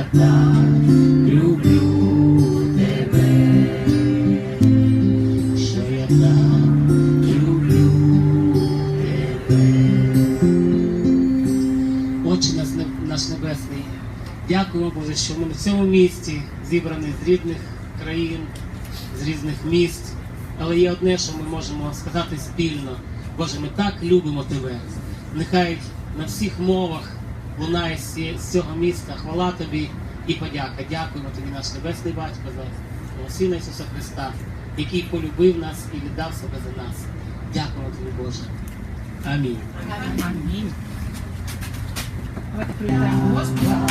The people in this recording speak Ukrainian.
я так люблю тебе, що я так люблю тебе. Отче наш небесний, дякуємо Боже, що ми в цьому місті зібрані з різних країн, з різних міст. Але є одне, що ми можемо сказати спільно. Боже, ми так любимо Тебе. Нехай на всіх мовах лунає з цього міста хвала Тобі і подяка. Дякуємо Тобі, наш Небесний Батько, за Сина Ісуса Христа, який полюбив нас і віддав себе за нас. Дякуємо Тобі, Боже. Амінь. Амінь. Давайте привітаємо Господа.